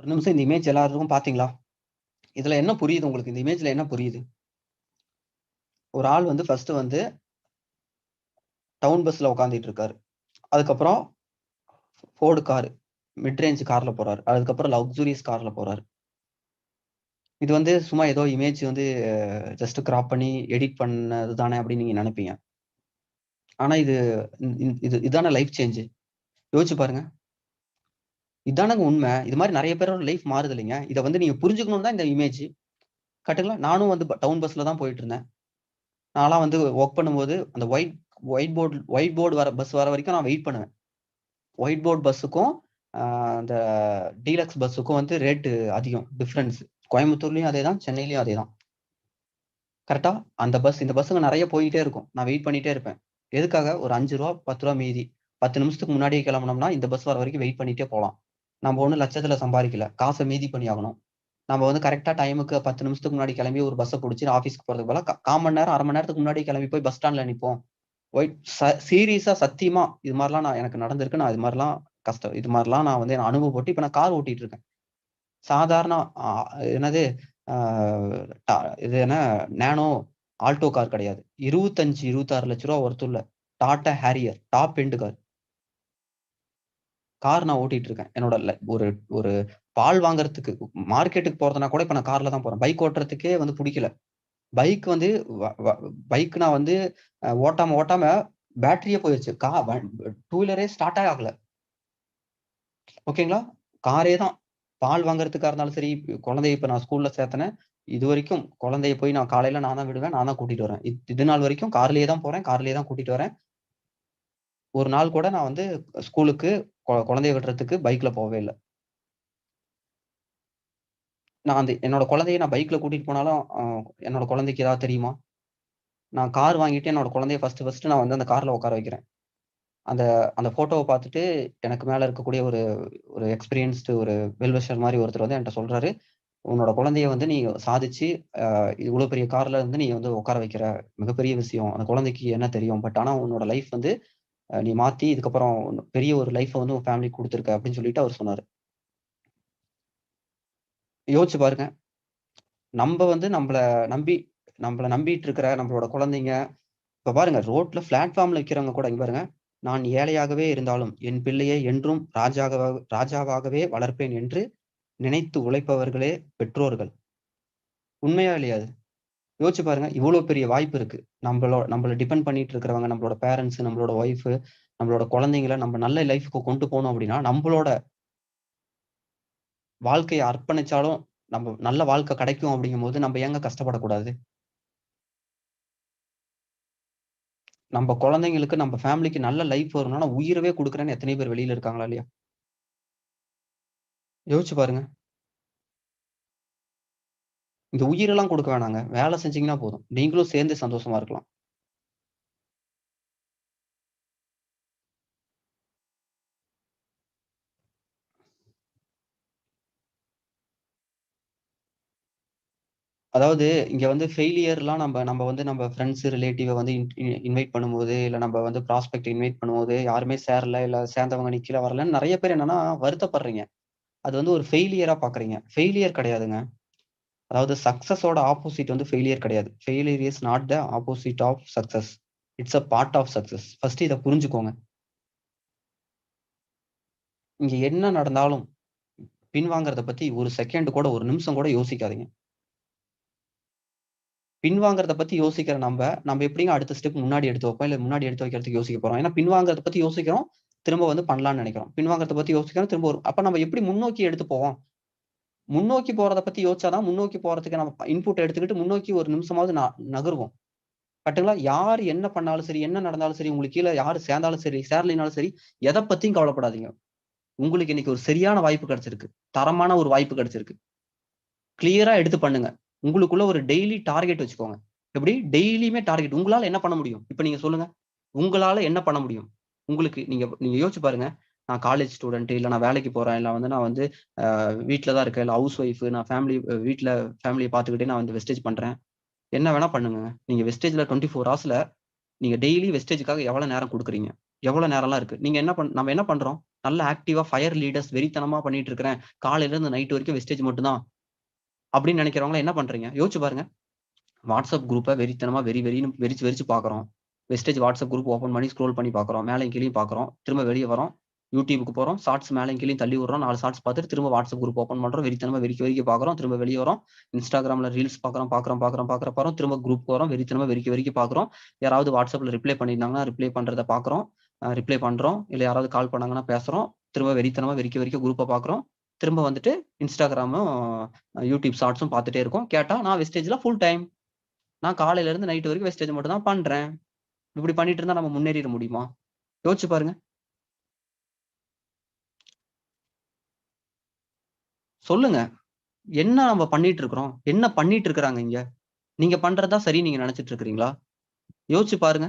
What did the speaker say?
ஒரு நிமிஷம் இந்த இமேஜ் எல்லாருக்கும் பாத்தீங்களா? இதுல என்ன புரியுது உங்களுக்கு? இந்த இமேஜ்ல என்ன புரியுது? ஒரு ஆள் வந்து ஃபர்ஸ்ட் வந்து டவுன் பஸ்ல உட்காந்துட்டு இருக்காரு. அதுக்கப்புறம் ஃபோர்டு கார் மிட்ரேஞ்ச் கார்ல போறாரு. அதுக்கப்புறம் லக்ஸுரியஸ் கார்ல போறாரு. இது வந்து சும்மா ஏதோ இமேஜ் வந்து ஜஸ்ட் கிராப் பண்ணி எடிட் பண்ணது தானே அப்படின்னு நீங்க நினைப்பீங்க. ஆனா இது இது இதான லைஃப் சேஞ்சு யோசிச்சு பாருங்க. இதானங்க உண்மை. இது மாதிரி நிறைய பேரோட லைஃப் மாறுது இல்லைங்க. இதை வந்து நீங்க புரிஞ்சுக்கணும் தான் இந்த இமேஜ் கட்டுங்களா நானும் வந்து டவுன் பஸ்ல தான் போயிட்டு இருந்தேன் நான்லாம் வந்து ஒர்க் பண்ணும்போது அந்த white white board white board வர பஸ் வர வரைக்கும் நான் வெயிட் பண்ணுவேன். ஒயிட் போர்டு பஸ்ஸுக்கும் அந்த டீலக்ஸ் பஸ்ஸுக்கும் வந்து ரேட்டு அதிகம் டிஃப்ரென்ஸ் கோயம்புத்தூர்லயும் அதே தான் சென்னையிலயும் அதே தான் கரெக்டா அந்த பஸ் இந்த பஸ்ஸுங்க நிறைய போயிட்டே இருக்கும். நான் வெயிட் பண்ணிட்டே இருப்பேன். எதுக்காக? ஒரு அஞ்சு ரூபா பத்து ரூபா மீதி. பத்து நிமிஷத்துக்கு முன்னாடியே கிளம்பினோம்னா இந்த பஸ் வர வரைக்கும் வெயிட் பண்ணிட்டே போகலாம். நம்ம ஒன்றும் லட்சத்துல சம்பாதிக்கல. காசை மீதி பண்ணி ஆகணும் நம்ம வந்து கரெக்டாக டைமுக்கு பத்து நிமிஷத்துக்கு முன்னாடி கிளம்பி ஒரு பஸ்ஸை பிடிச்சி ஆஃபீஸ்க்கு போகிறதுக்கு போல கால் மணி நேரம் அரை மணி நேரத்துக்கு முன்னாடி கிளம்பி போய் பஸ் ஸ்டாண்டில் நிற்போம் ஒயிட் சீரியஸாக சத்தியமாக இது மாதிரிலாம் நான் எனக்கு நடந்திருக்கு. நான் இது மாதிரிலாம் கஷ்டம் இது மாதிரிலாம் நான் வந்து அனுபவப்பட்டு இப்போ நான் கார் ஓட்டிகிட்டு இருக்கேன். சாதாரண என்னது இது என்ன நேனோ ஆல்டோ கார் கிடையாது. இருபத்தஞ்சு இருபத்தாறு லட்ச ரூபா இல்லை Tata Harrier top end car car நான் ஓட்டிட்டு இருக்கேன் என்னோட ஒரு ஒரு பால் வாங்குறதுக்கு மார்க்கெட்டுக்கு போறதுனா கூட இப்ப நான் கார்ல தான் போறேன். பைக் ஓட்டுறதுக்கே வந்து பிடிக்கல. பைக் வந்து பைக் நான் வந்து ஓட்டாம ஓட்டாம பேட்டரியே போயிருச்சு. கா டூ வீலரே ஸ்டார்ட் ஆகல. ஓகேங்களா? காரே தான். பால் வாங்குறதுக்காக இருந்தாலும் சரி குழந்தைய இப்ப நான் ஸ்கூல்ல சேர்த்தனேன் இது வரைக்கும் குழந்தைய போய் நான் காலையில நான் தான் விடுவேன் நான் தான் கூட்டிட்டு வரேன். இது நாள் வரைக்கும் கார்லயே தான் போறேன் கார்லயே தான் கூட்டிட்டு வரேன். ஒரு நாள் கூட நான் வந்து ஸ்கூலுக்கு குழந்தைய விடுறதுக்கு பைக்ல போகவே இல்லை. நான் அந்த என்னோட குழந்தைய நான் பைக்ல கூட்டிட்டு போனாலும் என்னோட குழந்தைக்கு ஏதாவது தெரியுமா? நான் கார் வாங்கிட்டு என்னோட குழந்தைய ஃபர்ஸ்ட் ஃபர்ஸ்ட் நான் வந்து அந்த கார்ல உட்கார வைக்கிறேன். அந்த அந்த போட்டோவை பார்த்துட்டு எனக்கு மேல இருக்கக்கூடிய ஒரு ஒரு எக்ஸ்பீரியன்ஸ்டு ஒரு வெல்வெஷர் மாதிரி ஒருத்தர் வந்து என்கிட்ட சொல்றாரு உன்னோட குழந்தைய வந்து நீ சாதிச்சு இவ்வளோ பெரிய கார்ல இருந்து நீ வந்து உட்கார வைக்கிற மிகப்பெரிய விஷயம். அந்த குழந்தைக்கு என்ன தெரியும்? பட் ஆனா உன்னோட லைஃப் வந்து நீ மாத்தி இதுக்கப்புறம் பெரிய ஒரு லைஃப்பை வந்து உன் ஃபேமிலி கொடுத்துருக்க அப்படின்னு சொல்லிட்டு அவர் சொன்னாரு. யோசிச்சு பாருங்க. நம்ம வந்து நம்மள நம்பி நம்மளை நம்பிட்டு இருக்கிற நம்மளோட குழந்தைங்க இப்ப பாருங்க ரோட்ல பிளாட்ஃபார்ம்ல வைக்கிறவங்க கூட இங்க பாருங்க நான் ஏழையாகவே இருந்தாலும் என் பிள்ளையை என்றும் ராஜாக ராஜாவாகவே வளர்ப்பேன் என்று நினைத்து உழைப்பவர்களே பெற்றோர்கள். உண்மையா இல்லையாது யோசிச்சு பாருங்க இவ்வளவு பெரிய வாய்ப்பு இருக்கு. நம்மளோட நம்மள டிபெண்ட் பண்ணிட்டு இருக்கிறவங்க நம்மளோட பேரண்ட்ஸ் நம்மளோட ஒய்ஃப் நம்மளோட குழந்தைங்கள நம்ம நல்ல லைஃபுக்கு கொண்டு போகணும் அப்படின்னா நம்மளோட வாழ்க்கையை அர்ப்பணிச்சாலும் நம்ம நல்ல வாழ்க்கை கிடைக்கும் அப்படிங்கும் போது நம்ம ஏங்க கஷ்டப்படக்கூடாது? நம்ம குழந்தைங்களுக்கு நம்ம ஃபேமிலிக்கு நல்ல லைஃப் வரணும்னா உயிரவே கொடுக்குறேன்னு எத்தனை பேர் வெளியில இருக்காங்களா இல்லையா? யோசிச்சு பாருங்க. இந்த உயிரெல்லாம் கொடுக்க வேணாங்க. வேலை செஞ்சீங்கன்னா போதும். நீங்களும் சேர்ந்து சந்தோஷமா இருக்கலாம். அதாவது இங்க வந்து ஃபெயிலியர்லாம் நம்ம நம்ம வந்து நம்ம ஃப்ரெண்ட்ஸ் ரிலேட்டிவை வந்து இன்வைட் பண்ணும்போது இல்லை நம்ம வந்து ப்ராஸ்பெக்ட் இன்வைட் பண்ணும்போது யாருமே சேரல இல்லை சேர்ந்தவங்க நிக்கல வரலன்னு நிறைய பேர் என்னன்னா வருத்தப்படுறீங்க. அது வந்து ஒரு ஃபெயிலியரா பாக்குறீங்க. ஃபெயிலியர் கிடையாதுங்க. அதாவது சக்ஸஸோட ஆப்போசிட் வந்து ஃபெயிலியர் கிடையாது. Failure is not the opposite of success it's a part of success first இதை புரிஞ்சுக்கோங்க. இங்க என்ன நடந்தாலும் பின்வாங்கறத பத்தி ஒரு செகண்ட் கூட ஒரு நிமிஷம் கூட யோசிக்காதீங்க. பின்வாங்கறத பத்தி யோசிக்கிற நம்ம நம்ம எப்படிங்க அடுத்த ஸ்டெப் முன்னாடி எடுத்து வைப்போம்? இல்ல முன்னாடி எடுத்து வைக்கிறதுக்கு யோசிக்க போறோம்? ஏன்னா பின்வாங்கறத பத்தி யோசிக்கிறோம் திரும்ப வந்து பண்ணலாம்னு நினைக்கிறோம். பின்வாங்கறத பத்தி யோசிக்கிறோம் திரும்ப வரும் அப்ப நம்ம எப்படி முன்னோக்கி எடுத்து போவோம் முன்னோக்கி போறதை பத்தி யோசிச்சாதான் முன்னோக்கி போறதுக்கு நம்ம இன்புட் எடுத்துக்கிட்டு முன்னோக்கி ஒரு நிமிஷமாவது நகருவோம். கரெக்டுங்களா யார் என்ன பண்ணாலும் சரி என்ன நடந்தாலும் சரி உங்களுக்கு கீழே யார் சேர்ந்தாலும் சரி சேரலினாலும் சரி எதை பத்தியும் கவலைப்படாதீங்க. உங்களுக்கு இன்னைக்கு ஒரு சரியான வாய்ப்பு கிடைச்சிருக்கு. தரமான ஒரு வாய்ப்பு கிடைச்சிருக்கு. கிளியரா எடுத்து பண்ணுங்க. உங்களுக்குள்ள ஒரு டெய்லி டார்கெட் வச்சுக்கோங்க. எப்படி? டெய்லியுமே டார்கெட் உங்களால என்ன பண்ண முடியும்? இப்ப நீங்க சொல்லுங்க. உங்களால என்ன பண்ண முடியும்? உங்களுக்கு நீங்க நீங்க யோசிச்சு பாருங்க. நான் காலேஜ் ஸ்டூடெண்ட் இல்லை நான் வேலைக்கு போகிறேன் இல்லை வந்து நான் வந்து வீட்டில் தான் இருக்கேன் இல்லை ஹவுஸ் ஒய்ஃப் நான் ஃபேமிலி வீட்டில் ஃபேமிலியை பார்த்துக்கிட்டே நான் வந்து வெஸ்டேஜ் பண்ணுறேன் என்ன வேணால் பண்ணுங்க நீங்கள் வெஸ்டேஜில் டுவெண்ட்டி ஃபோர் ஹவர்ஸில் நீங்கள் டெய்லி வெஸ்டேஜுக்காக எவ்வளோ நேரம் கொடுக்குறீங்க எவ்வளோ நேரம்லாம் இருக்குது நீங்கள் என்ன பண் நம்ம என்ன பண்ணுறோம் நல்ல ஆக்டிவாக ஃபயர் லீடர்ஸ் வெறித்தனமாக பண்ணிட்டு இருக்கிறேன். காலையிலேருந்து நைட் வரைக்கும் வெஸ்டேஜ் மட்டும்தான் அப்படின்னு நினைக்கிறவங்கள என்ன பண்ணுறீங்க யோசிச்சு பாருங்க. வாட்ஸ்அப் குரூப்பை வெறித்தனமாக வெறி வெறின்னு வெறிச்சு வெறிச்சு பார்க்குறோம். வெஸ்டேஜ் வாட்ஸ்அப் குரூப் ஓப்பன் பண்ணி ஸ்க்ரோல் பண்ணி பார்க்குறோம். மேலேயும் கீழே பார்க்குறோம். திரும்ப வெளியே வரோம். யூடியூபுக்கு போகிறோம் ஷார்ட்ஸ் மேலே கீழயும் தள்ளி விடுறோம். நாலு ஷார்ட்ஸ் பார்த்துட்டு திரும்ப வாட்ஸ்அப் குரூப் ஓப்பன் பண்ணுறோம் வெறித்தனமாக வெறிக்க வெறிக்க பார்க்குறோம். திரும்ப வெளியே வரோம். இன்ஸ்டாகிராமில் ரீல்ஸ் பார்க்குறோம், பார்க்குறோம், பார்க்குறோம், பார்க்குற பார்க்குறோம். திரும்ப குரூப் வரோம். வெறித்தனமாக வெறிக்க வெறிக்க பார்க்குறோம். யாராவது வாட்ஸ்அப்பில் ரிப்ளை பண்ணியிருந்தாங்கன்னா, ரிப்ளை பண்ணுறதை பார்க்குறோம். ரிப்ளை பண்ணுறோம் இல்லை யாராவது கால் பண்ணாங்கன்னா பேசுகிறோம் திரும்ப வெறித்தனமாக வெறிக்க வெறிக்க குரூப்பை பார்க்குறோம். திரும்ப வந்துட்டு இன்ஸ்டாகிராமும், யூடியூப் ஷார்ட்ஸும் பார்த்துட்டே இருக்கோம். கேட்டால் நான் வெஸ்டேஜில் ஃபுல் டைம். நான் காலையிலேருந்து நைட்டு நைட் வரைக்கும் வெஸ்டேஜ் மட்டும் தான் பண்ணுறேன் இப்படி பண்ணிட்டு இருந்தால் நம்ம முன்னேறிட முடியுமா? யோசிச்சு பாருங்கள் சொல்லுங்க. என்ன நம்ம பண்ணிட்டு இருக்கிறோம்? என்ன பண்ணிட்டு இருக்கிறாங்க இங்க? நீங்க பண்றதா தான் நீங்க நினைச்சிட்டு இருக்கிறீங்களா? யோசிச்சு பாருங்க.